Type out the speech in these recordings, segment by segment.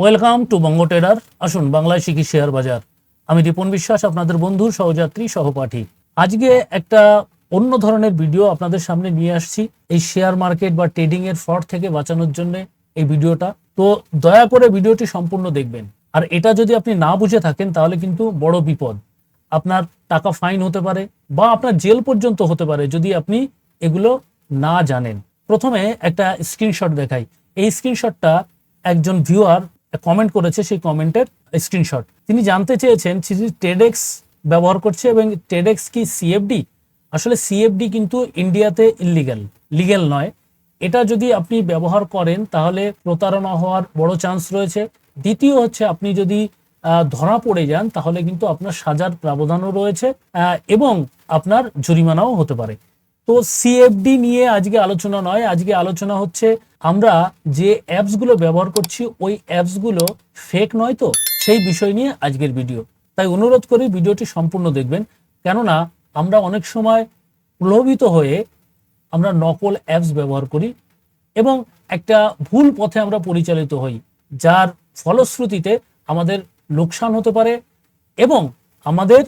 Welcome to Banga tedder. আসুন বাংলায় শিখি শেয়ার বাজার। আমি রিপন বিশ্বাস, আপনাদের বন্ধু, সহযাত্রী, সহপাঠী। আজকে একটা অন্য ধরনের ভিডিও আপনাদের সামনে নিয়ে আসছি। এই শেয়ার মার্কেট বা ট্রেডিং এর ফ্রড থেকে বাঁচানোর জন্য এই ভিডিওটা। তো দয়া করে ভিডিওটি সম্পূর্ণ দেখবেন। আর এটা যদি আপনি না বুঝে থাকেন, তাহলে কিন্তু বড় বিপদ। আপনার টাকা ফাইন হতে পারে বা আপনার জেল পর্যন্ত হতে পারে যদি আপনি এগুলো না জানেন। প্রথমে একটা স্ক্রিনশট দেখাই। এই স্ক্রিনশটটা একজন ভিউয়ার কমেন্ট করেছে সেই কমেন্টের স্ক্রিনশট তিনি জানতে চেয়েছেন টেডেক্স ব্যবহার করছে এবং টেডেক্স কি সিএফডি আসলে সিএফডি কিন্তু ইন্ডিয়াতে ইলিগাল লিগেল নয়। এটা যদি আপনি ব্যবহার করেন, তাহলে প্রতারণা হওয়ার বড় চান্স রয়েছে। দ্বিতীয় হচ্ছে, আপনি যদি ধরা পড়ে যান, তাহলে কিন্তু আপনার সাজার প্রাবধানও রয়েছে এবং আপনার জরিমানাও হতে পারে। তো সিএফডি নিয়ে আজকে আলোচনা নয়, আজকে আলোচনা হচ্ছে আমরা যে অ্যাপসগুলো ব্যবহার করছি, ওই অ্যাপসগুলো ফেক নয় তো? সেই বিষয় নিয়ে আজকের ভিডিও তাই অনুরোধ করি ভিডিওটি সম্পূর্ণ দেখবেন। কেননা আমরা অনেক সময় প্রলোভিত হয়ে আমরা নকল অ্যাপস ব্যবহার করি এবং একটা ভুল পথে আমরা পরিচালিত হই, যার ফলশ্রুতিতে আমাদের লোকসান হতে পারে এবং আমাদের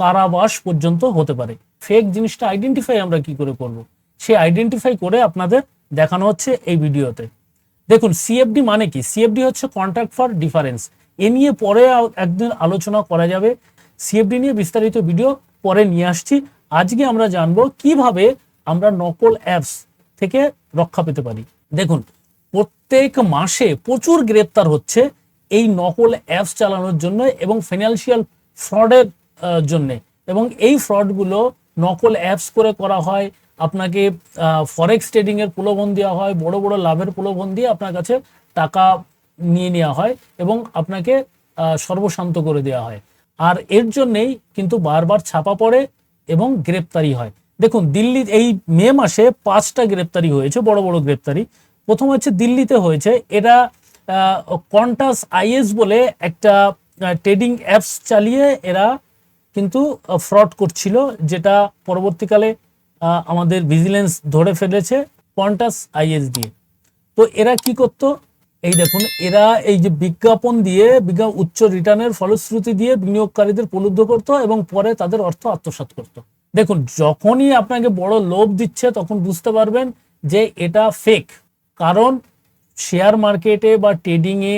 কারাবাস পর্যন্ত হতে পারে। ফেক জিনিসটা আইডেন্টিফাই আমরা কি করে করব? সেই আইডেন্টিফাই করে আপনাদের দেখানো হচ্ছে এই ভিডিওতে। দেখুন সিএফডি মানে কি? সিএফডি হচ্ছে কন্ট্রাক্ট ফর ডিফারেন্স এ নিয়ে পরে একদিন আলোচনা করা যাবে। সিএফডি নিয়ে বিস্তারিত ভিডিও পরে নিয়ে আসছি। আজকে আমরা জানব কীভাবে আমরা নকল অ্যাপস থেকে রক্ষা পেতে পারি। দেখুন, প্রত্যেক মাসে প্রচুর গ্রেপ্তার হচ্ছে এই নকল অ্যাপস চালানোর জন্য এবং ফিনান্সিয়াল ফ্রডের জন্য। এবং এই ফ্রডগুলো নকল অ্যাপস করে করা হয়, আপনাকে ফরেক্স ট্রেডিং এর প্রলোভন দেওয়া হয়, বড় বড় লাভের প্রলোভন দিয়ে আপনার কাছে টাকা নিয়ে নেওয়া হয় এবং আপনাকে সর্বশান্ত করে দেওয়া হয়। আর এর জন্যেই কিন্তু বারবার ছাপা পড়ে এবং গ্রেপ্তারি হয়। দেখুন দিল্লি এই মে মাসে পাঁচটা গ্রেপ্তারি হয়েছে, বড় বড় গ্রেপ্তারি। প্রথম হচ্ছে দিল্লিতে হয়েছে এটা কন্টাস আইএস বলে একটা ট্রেডিং অ্যাপস চালিয়ে এরা কিন্তু ফ্রড করছিল, যেটা পরবর্তীকালে আমাদের ভিজিলেন্স ধরে ফেলেছে কন্টাস আইএস দিয়ে তো এরা কি করতো? এই দেখুন, এরা এই যে বিজ্ঞাপন দিয়ে, বিজ্ঞা, উচ্চ রিটার্নের ফলশ্রুতি দিয়ে বিনিয়োগকারীদের প্রলুব্ধ করত এবং পরে তাদের অর্থ আত্মসাৎ করত। দেখুন, যখনই আপনাকে বড় লোভ দিচ্ছে, তখন বুঝতে পারবেন যে এটা ফেক কারণ শেয়ার মার্কেটে বা ট্রেডিংয়ে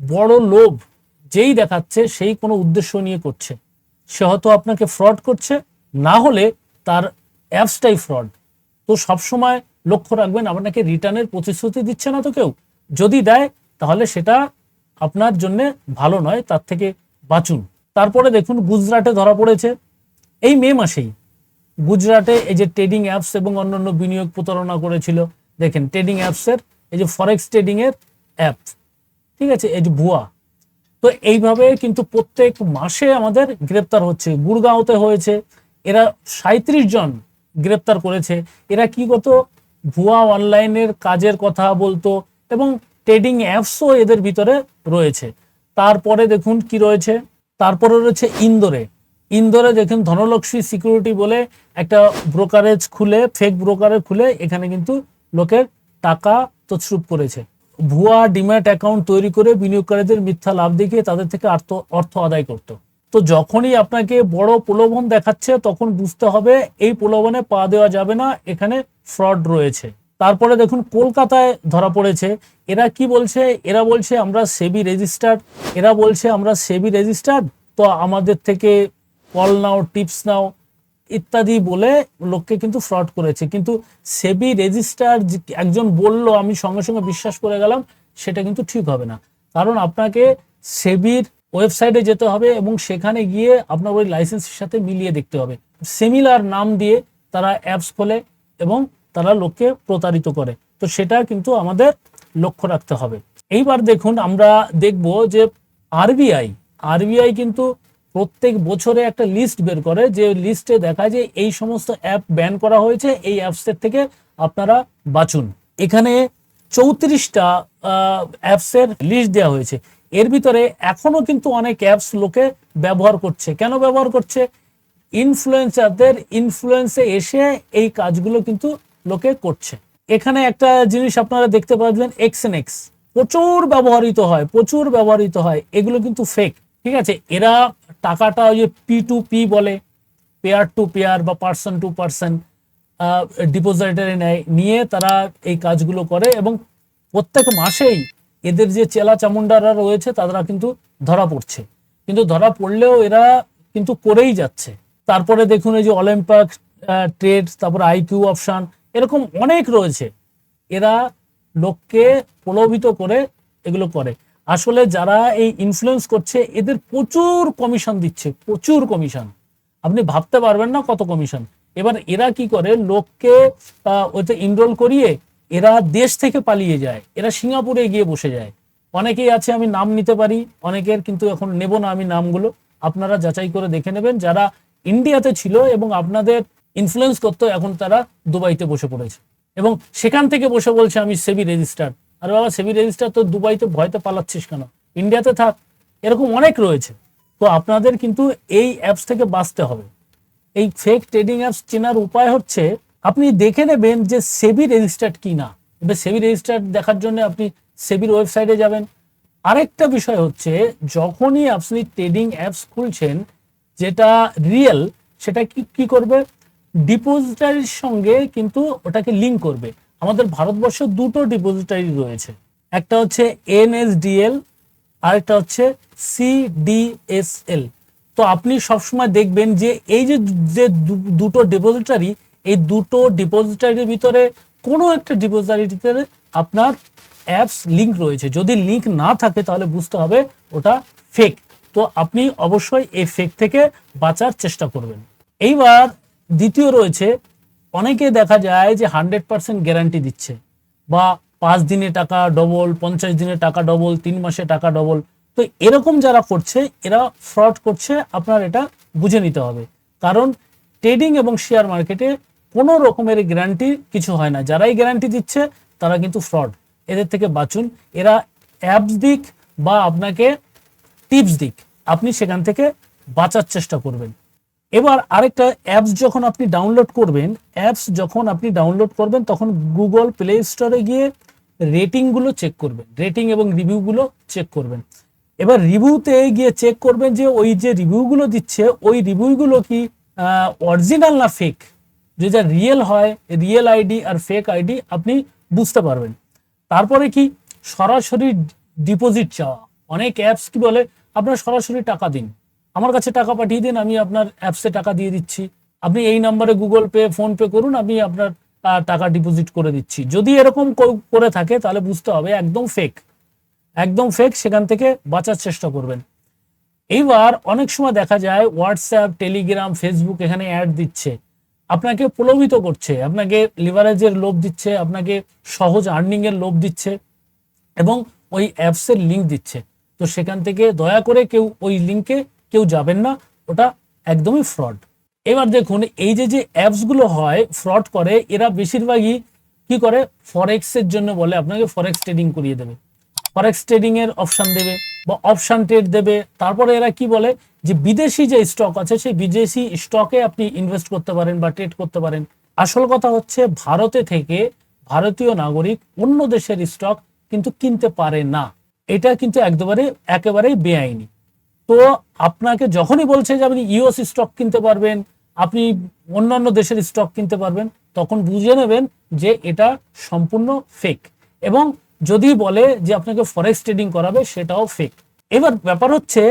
বড় লোভ যেই দেখাচ্ছে, সেই কোনো উদ্দেশ্য নিয়ে করছে। সে হয়তো আপনাকে ফ্রড করছে, না হলে তার অ্যাপসটাই ফ্রড তো সবসময় লক্ষ্য রাখবেন আপনাকে রিটার্নের প্রতিশ্রুতি দিচ্ছে না তো কেউ। যদি দেয়, তাহলে সেটা আপনার জন্য ভালো নয়, তার থেকে বাঁচুন। তারপরে দেখুন, গুজরাটে ধরা পড়েছে। এই মে মাসেই গুজরাটে এই যে ট্রেডিং অ্যাপস এবং অন্যান্য বিনিয়োগ প্রতারণা করেছিল, দেখেন ট্রেডিং অ্যাপসের এই যে ফরেক্স ট্রেডিং এর অ্যাপ ঠিক আছে, এই যে ভুয়া। তো এইভাবে কিন্তু প্রত্যেক মাসে আমাদের গ্রেপ্তার হচ্ছে। গুড়গাঁওতে হয়েছে। এরা সাঁত্রিশ জন গ্রেপ্তার করেছে। এরা কি করতো? ভুয়া অনলাইনের কাজের কথা বলতো এবং ট্রেডিং অ্যাপসও এদের ভিতরে রয়েছে। তারপরে দেখুন কি রয়েছে। তারপরে রয়েছে ইন্দোরে। ইন্দোরে দেখুন ধনলক্ষ্মী সিকিউরিটি বলে একটা ব্রোকারেজ খুলে, ফেক ব্রোকারেজ খুলে এখানে কিন্তু লোকের টাকা তছরূপ করেছে। ভুয়া ডিম্যাট অ্যাকাউন্ট তৈরি করে বিনিয়োগকারীদের মিথ্যা লাভ দেখিয়ে তাদের থেকে অর্থ আদায় করত। তো যখনই আপনাকে বড় প্রলোভন দেখাচ্ছে, তখন বুঝতে হবে এই প্রলোভনে পা দেওয়া যাবে না, এখানে ফ্রড রয়েছে। তারপরে দেখুন, কলকাতায় ধরা পড়েছে, এরা কি বলছে? এরা বলছে, আমরা সেবি রেজিস্টার্ড। এরা বলছে, আমরা সেবি রেজিস্টার্ড, তো আমাদের থেকে কল নাও, টিপস নাও। ইত্যাদি বলে লোককে কিন্তু ফ্রড করেছে। কিন্তু সেবি রেজিস্টার একজন বলল, আমি সঙ্গে সঙ্গে বিশ্বাস করে গেলাম, সেটা কিন্তু ঠিক হবে না। কারণ আপনাকে সেবির ওয়েবসাইটে যেতে হবে এবং সেখানে গিয়ে আপনার ওই লাইসেন্সের সাথে মিলিয়ে দেখতে হবে। সিমিলার নাম দিয়ে তারা অ্যাপস খোলে এবং তারা লোককে প্রতারিত করে। তো সেটা কিন্তু আমাদের লক্ষ্য রাখতে হবে। এইবার দেখুন, আমরা দেখব যে আরবিআই আরবিআই কিন্তু প্রত্যেক বছরে একটা লিস্ট বের করে, যে লিস্টে দেখায় যে এই সমস্ত অ্যাপ ব্যান করা হয়েছে, এই অ্যাপসের থেকে আপনারা বাঁচুন। এখানে চৌত্রিশটা অ্যাপসের লিস্ট দেওয়া হয়েছে। এর ভিতরে এখনও কিন্তু অনেক অ্যাপস লোকে ব্যবহার করছে। কেন ব্যবহার করছে? ইনফ্লুয়েন্সারদের ইনফ্লুয়েন্সে এসে এই কাজগুলো কিন্তু লোকে করছে। এখানে একটা জিনিস আপনারা দেখতে পাবেন এক্স এন এক্স প্রচুর ব্যবহৃত হয়, প্রচুর ব্যবহৃত হয়। এগুলো কিন্তু ফেক ঠিক আছে? এরা টাকাটা ওই যে পি টু পি বলে পেয়ার টু পেয়ার বা পার্সন টু পার্সন ডিপোজিটারি নেয়। নিয়ে তারা এই কাজগুলো করে এবং প্রত্যেক মাসেই এদের যে চেলা চামুন্ডারা রয়েছে, তারা কিন্তু ধরা পড়ছে। কিন্তু ধরা পড়লেও এরা কিন্তু করেই যাচ্ছে। তারপরে দেখুন এই যে অলিম্পিক ট্রেড তারপরে আইকিউ অপশন এরকম অনেক রয়েছে। এরা লোককে প্রলোভিত করে এগুলো করে। আসলে যারা এই ইনফ্লুয়েন্স করছে, এদের প্রচুর কমিশন দিচ্ছে, প্রচুর কমিশন আপনি ভাবতে পারবেন না কত কমিশন এবার এরা কি করে? লোককে ওতে ইনরোল করিয়ে এরা দেশ থেকে পালিয়ে যায়। এরা সিঙ্গাপুরে গিয়ে বসে যায়। অনেকেই আছে, আমি নাম নিতে পারি, অনেকের কিন্তু এখন নেব না আমি নামগুলো। আপনারা যাচাই করে দেখে নেবেন, যারা ইন্ডিয়াতে ছিল এবং আপনাদের ইনফ্লুয়েন্স করতো, এখন তারা দুবাইতে বসে পড়েছে। এবং সেখান থেকে বসে বলছে, আমি সেবি রেজিস্টার আর বাবা সেবি রেজিস্টার তো দুবাইতে ভয়তে পালাচ্ছিস কেন? ইন্ডিয়াতে থাক, এরকম অনেক রয়েছে। তো আপনাদের কিন্তু এই অ্যাপস থেকে বাঁচতে হবে। এই ফেক ট্রেডিং অ্যাপস চেনার উপায় হচ্ছে, আপনি দেখে নেবেন যে সেবি রেজিস্টার্ড কি না। এবার সেবি রেজিস্টার্ড দেখার জন্য আপনি সেবির ওয়েবসাইটে যাবেন। আরেকটা বিষয় হচ্ছে, যখনই আপনি ট্রেডিং অ্যাপস খুলছেন, যেটা রিয়েল সেটা কি কি করবে? ডিপোজিটারির সঙ্গে কিন্তু ওটাকে লিঙ্ক করবে। আমাদের ভারতবর্ষে দুটো ডিপোজিটারি রয়েছে। একটা হচ্ছে এনএসডিএল আরেকটা হচ্ছে সিডিএসএল তো আপনি সবসময় দেখবেন যে এই যে যে দুটো ডিপোজিটারি এই দুটো ডিপোজিটারির ভিতরে কোনো একটা ডিপোজিটারিতে আপনার অ্যাপস লিঙ্ক রয়েছে। যদি লিঙ্ক না থাকে তাহলে বুঝতে হবে ওটা ফেক তো আপনি অবশ্যই এই ফেক থেকে বাঁচার চেষ্টা করবেন। এইবার দ্বিতীয় রয়েছে অনেকে দেখা যায় যে হান্ড্রেড পার্সেন্ট গ্যারান্টি দিচ্ছে বা পাঁচ দিনে টাকা ডবল পঞ্চাশ দিনে টাকা ডবল তিন মাসে টাকা ডবল তো এরকম যারা করছে, এরা ফ্রড করছে, আপনার এটা বুঝে নিতে হবে। কারণ ট্রেডিং এবং শেয়ার মার্কেটে কোনো রকমের গ্যারান্টি কিছু হয় না। যারাই গ্যারান্টি দিচ্ছে, তারা কিন্তু ফ্রড এদের থেকে বাঁচুন। এরা অ্যাপস দিক বা আপনাকে টিপস দিক। আপনি সেখান থেকে বাঁচার চেষ্টা করবেন। এবার আরেকটা অ্যাপস যখন আপনি ডাউনলোড করবেন অ্যাপস যখন আপনি ডাউনলোড করবেন, তখন গুগল প্লে স্টোরে গিয়ে রেটিংগুলো চেক করবেন রেটিং এবং রিভিউগুলো চেক করবেন। এবার রিভিউতে গিয়ে চেক করবেন যে ওই যে রিভিউগুলো দিচ্ছে, ওই রিভিউগুলো কি অরিজিনাল না ফেক যদি যা রিয়েল হয় রিয়েল আইডি আর ফেক আইডি আপনি বুঝতে পারবেন। তারপরে কি, সরাসরি ডিপোজিট চাওয়া। অনেক অ্যাপস কি বলে, আপনার সরাসরি টাকা দিন। আমার কাছে টাকা পাঠিয়ে দিন, আমি আপনার অ্যাপসে টাকা দিয়ে দিচ্ছি। আপনি এই নম্বরে গুগল পে ফোন পে করুন, আমি আপনার টাকা ডিপোজিট করে দিচ্ছি। যদি এরকম করে থাকে, তাহলে বুঝতে হবে একদম ফেক একদম ফেক সেখান থেকে বাঁচার চেষ্টা করবেন। এইবার অনেক সময় দেখা যায় হোয়াটসঅ্যাপ টেলিগ্রাম ফেসবুক এখানে অ্যাড দিচ্ছে। আপনাকে প্রলোভিত করছে, আপনাকে লিভারেজের লোভ দিচ্ছে, আপনাকে সহজ আর্নিং এর লোভ দিচ্ছে এবং ওই অ্যাপসের লিঙ্ক দিচ্ছে। তো সেখান থেকে দয়া করে কেউ ওই লিঙ্কে কেউ যাবেন না, ওটা একদমই ফ্রড এবার দেখুন, এই যে যে অ্যাপসগুলো হয় ফ্রড করে, এরা বেশিরভাগই কি করে? ফরেক্স এর জন্য বলে, আপনাকে ফরেক্স ট্রেডিং করিয়ে দেবে। ফরেক্স ট্রেডিং এর অপশন দেবে বা অপশন ট্রেড দেবে। তারপরে এরা কি বলে? যে বিদেশি যে স্টক আছে, সেই বিদেশি স্টকে আপনি ইনভেস্ট করতে পারেন বা ট্রেড করতে পারেন। আসল কথা হচ্ছে, ভারতে থেকে ভারতীয় নাগরিক অন্য দেশের স্টক কিন্তু কিনতে পারে না। এটা কিন্তু একেবারে একেবারেই বেআইনি। তো আপনাকে যখনই বলছে যে আপনি ইউএস স্টক কিনতে পারবেন, আপনি অন্যান্য দেশের স্টক কিনতে পারবেন, তখন বুঝে নেবেন যে এটা সম্পূর্ণ ফেক এবং যদি বলে যে আপনাকে ফরেক্স ট্রেডিং করাবে, সেটাও ফেক এবার ব্যাপার হচ্ছে,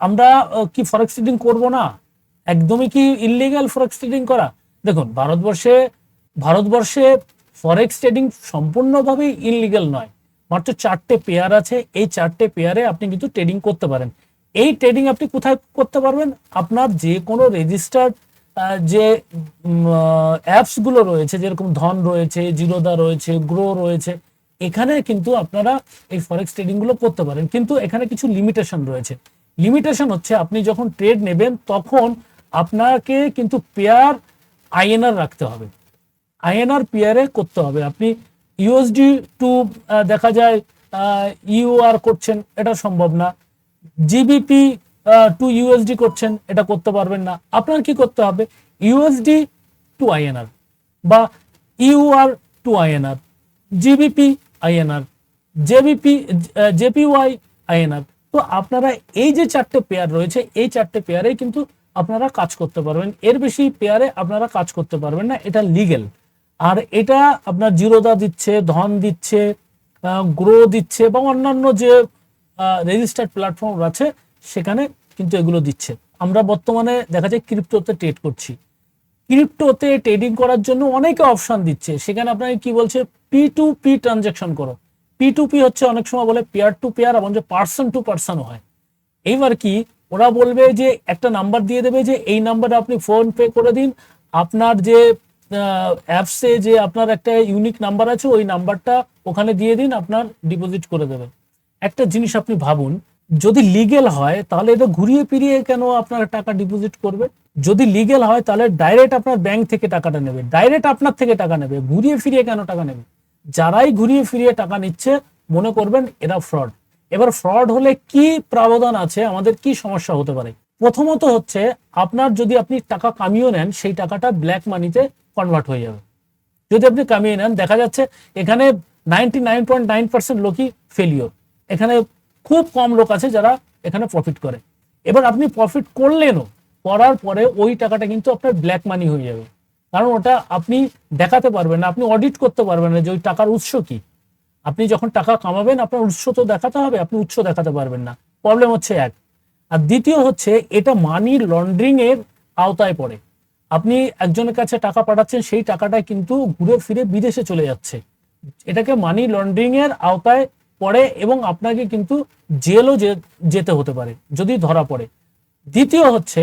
আমরা কি ফরেক্স ট্রেডিং করব না? একদমই কি ইলিগাল ফরেক্স ট্রেডিং করা? দেখুন, ভারতবর্ষে ভারতবর্ষে ফরেক্স ট্রেডিং সম্পূর্ণভাবেই ইলিগাল নয়। মাত্র চারটে পেয়ার আছে, এই চারটে পেয়ারে আপনি কিন্তু ট্রেডিং করতে পারেন। এই ট্রেডিং আপনি কোথায় করতে পারবেন? আপনার যে কোনো রেজিস্টার্ড যে অ্যাপসগুলো রয়েছে, যেরকম ধন রয়েছে, জিরোদা রয়েছে, গ্রো রয়েছে, এখানে কিন্তু আপনারা এই ফরেক্স ট্রেডিংগুলো করতে পারেন। কিন্তু এখানে কিছু লিমিটেশন রয়েছে। লিমিটেশন হচ্ছে আপনি যখন ট্রেড নেবেন, তখন আপনাকে কিন্তু পেয়ার আইএনআর রাখতে হবে। আইএনআর পিয়ারে করতে হবে। আপনি ইউএসডি টু দেখা যায় ইউআর করছেন, এটা সম্ভব না। জিবিপি টু ইউএসডি করছেন, এটা করতে পারবেন না। আপনার কি করতে হবে? ইউএসডি টু আইএনআর বা EUR to INR GBP INR GBP JPY INR তো আপনারা এই যে চারটে পেয়ার রয়েছে, এই চারটে পেয়ারে কিন্তু আপনারা কাজ করতে পারবেন। এর বেশি পেয়ারে আপনারা কাজ করতে পারবেন না, এটা লিগেল আর এটা আপনার জিরোদা দিচ্ছে, ধন দিচ্ছে গ্রো দিচ্ছে বা অন্যান্য যে রেজিস্টার্ড প্ল্যাটফর্ম আছে, সেখানে কিন্তু এগুলো দিচ্ছে। আমরা বর্তমানে দেখা যায় ক্রিপ্টোতে ট্রেড করছি। ক্রিপ্টোতে ট্রেডিং করার জন্য অনেকে অপশন দিচ্ছে। সেখানে আপনাকে কি বলছে? পি টু পি ট্রানজেকশন করো। পি টু পি হচ্ছে অনেক সময় বলে পেয়ার টু পেয়ার এবং যে পার্সন টু পার্সন হয়। এইবার কি, ওরা বলবে যে একটা নাম্বার দিয়ে দেবে যে এই নাম্বারে আপনি ফোন পে করে দিন। আপনার যে অ্যাপসে যে আপনার একটা ইউনিক নাম্বার আছে, ওই নাম্বারটা ওখানে দিয়ে দিন, আপনার ডিপোজিট করে দেবে। একটা জিনিস আপনি ভাবুন, যদি লিগেল হয়, তাহলে এটা ঘুরিয়ে ফিরিয়ে কেন আপনার টাকা ডিপোজিট করবে যদি লিগেল হয়, তাহলে ডাইরেক্ট আপনার ব্যাংক থেকে টাকাটা নেবে। ডাইরেক্ট আপনার থেকে টাকা নেবে। ঘুরিয়ে ফিরিয়ে কেন টাকা নেবে? যারাই ঘুরিয়ে ফিরিয়ে টাকা নিচ্ছে, মনে করবেন এরা ফ্রড এবার ফ্রড হলে কি প্রাবধান আছে? আমাদের কি সমস্যা হতে পারে? প্রথমত হচ্ছে, আপনার যদি আপনি টাকা কামিয়ে নেন, সেই টাকাটা ব্ল্যাক মানিতে কনভার্ট হয়ে যাবে। যদি আপনি কামিয়ে নেন, দেখা যাচ্ছে এখানে ninety nine point nine percent লোকই ফেলিওর এখানে খুব কম লোক আছে যারা এখানে প্রফিট করে। এবার আপনি প্রফিট করলেনও, করার পরে ওই টাকাটা কিন্তু আপনার ব্ল্যাক মানি হয়ে যাবে। কারণ ওটা আপনি দেখাতে পারবেন না, আপনি অডিট করতে পারবেন না যে ওই টাকার উৎস কি। আপনি যখন টাকা কামাবেন, আপনার উৎস তো দেখাতে হবে, আপনি উৎস দেখাতে পারবেন না। প্রবলেম হচ্ছে এক। আর দ্বিতীয় হচ্ছে, এটা মানি লন্ড্রিং এর আওতায় পড়ে। আপনি একজনের কাছে টাকা পাঠাচ্ছেন, সেই টাকাটা কিন্তু ঘুরে ফিরে বিদেশে চলে যাচ্ছে। এটাকে মানি লন্ড্রিং এর আওতায় পড়ে এবং আপনাকে কিন্তু জেলও যেতে হতে পারে, যদি ধরা পড়ে। দ্বিতীয় হচ্ছে,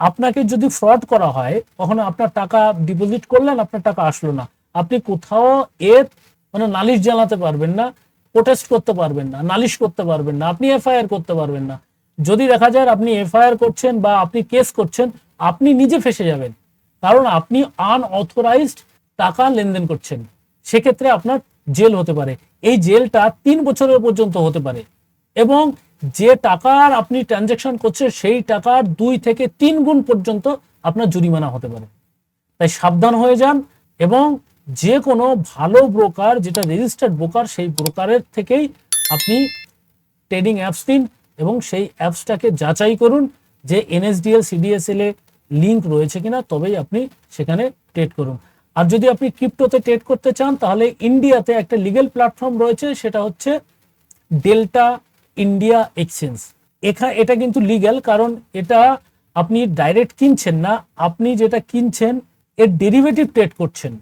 আপনাকে যদি ফ্রড করা হয় তখন আপনার টাকা ডিপোজিট করলেন, আপনার টাকা আসলো না। আপনি কোথাও এর মানে নালিশ জানাতে পারবেন না প্রোটেস্ট করতে পারবেন না, নালিশ করতে পারবেন না, আপনি এফআইআর করতে পারবেন না। যদি দেখা যায় আপনি এফআইআর করছেন বা আপনি কেস করছেন, আপনি নিজে ফেসে যাবেন। কারণ আপনি আনঅথরাইজড টাকা লেনদেন করছেন। সেক্ষেত্রে আপনার জেল হতে পারে। এই জেলটা তিন বছরের পর্যন্ত হতে পারে। এবং যে টাকার আপনি ট্রানজেকশন করছেন, সেই টাকার দুই থেকে তিন গুণ পর্যন্ত আপনার জরিমানা হতে পারে। তাই সাবধান হয়ে যান এবং যে কোনো ভালো ব্রোকার যেটা রেজিস্টার্ড ব্রোকার সেই ব্রোকারের থেকেই আপনি ট্রেডিং অ্যাপস দিন এবং সেই অ্যাপসটাকে যাচাই করুন যে এনএসডিএল সিডিএসএল এ লিঙ্ক রয়েছে কিনা, তবেই আপনি সেখানে ট্রেড করুন। আর যদি আপনি ক্রিপ্টোতে ট্রেড করতে চান, তাহলে ইন্ডিয়াতে একটা লিগেল প্ল্যাটফর্ম রয়েছে, সেটা হচ্ছে ডেল্টা ইন্ডিয়া এক্সচেঞ্জ এখা, এটা কিন্তু লিগ্যাল কারণ এটা আপনি ডাইরেক্ট কিনছেন না, আপনি যেটা কিনছেন, এর ডেরিভেটিভ ট্রেড করছেন।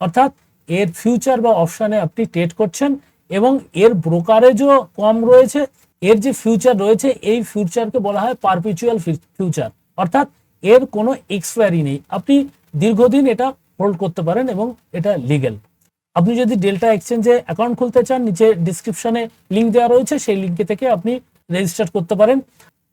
অর্থাৎ এর ফিউচার বা অপশানে আপনি ট্রেড করছেন, এবং এর ব্রোকারেজও কম রয়েছে, এর যে ফিউচার রয়েছে, এই ফিউচারকে বলা হয় পারপিচুয়াল ফিউচার অর্থাৎ এর কোনো এক্সপায়ারি নেই। আপনি দীর্ঘদিন এটা হোল্ড করতে পারেন এবং এটা লিগেল আপনি যদি ডেল্টা এক্সচেঞ্জে অ্যাকাউন্ট খুলতে চান, নিচে ডিসক্রিপশনে লিঙ্ক দেওয়া রয়েছে, সেই লিঙ্কে থেকে আপনি রেজিস্টার করতে পারেন।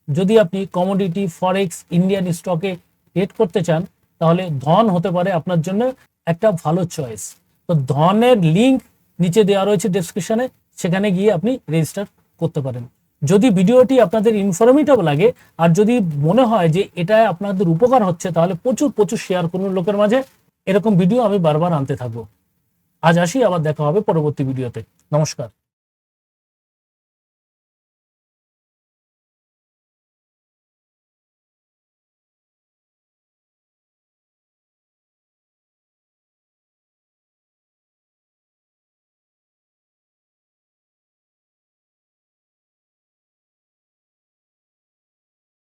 যদি আপনি কমোডিটি ফরেক্স ইন্ডিয়ান স্টকে ট্রেড করতে চান, তাহলে ধন হতে পারে আপনার জন্য একটা ভালো চয়েস তো ধনের লিঙ্ক নিচে দেওয়া রয়েছে ডেসক্রিপশনে সেখানে গিয়ে আপনি রেজিস্টার করতে পারেন। যদি ভিডিওটি আপনাদের ইনফরমেটিভ লাগে, আর যদি মনে হয় যে এটা আপনাদের উপকার হচ্ছে, তাহলে প্রচুর প্রচুর শেয়ার করুন লোকের মাঝে। এরকম ভিডিও আমি বারবার আনতে থাকব। আজ আসি আবার দেখা হবে পরবর্তী ভিডিওতে নমস্কার।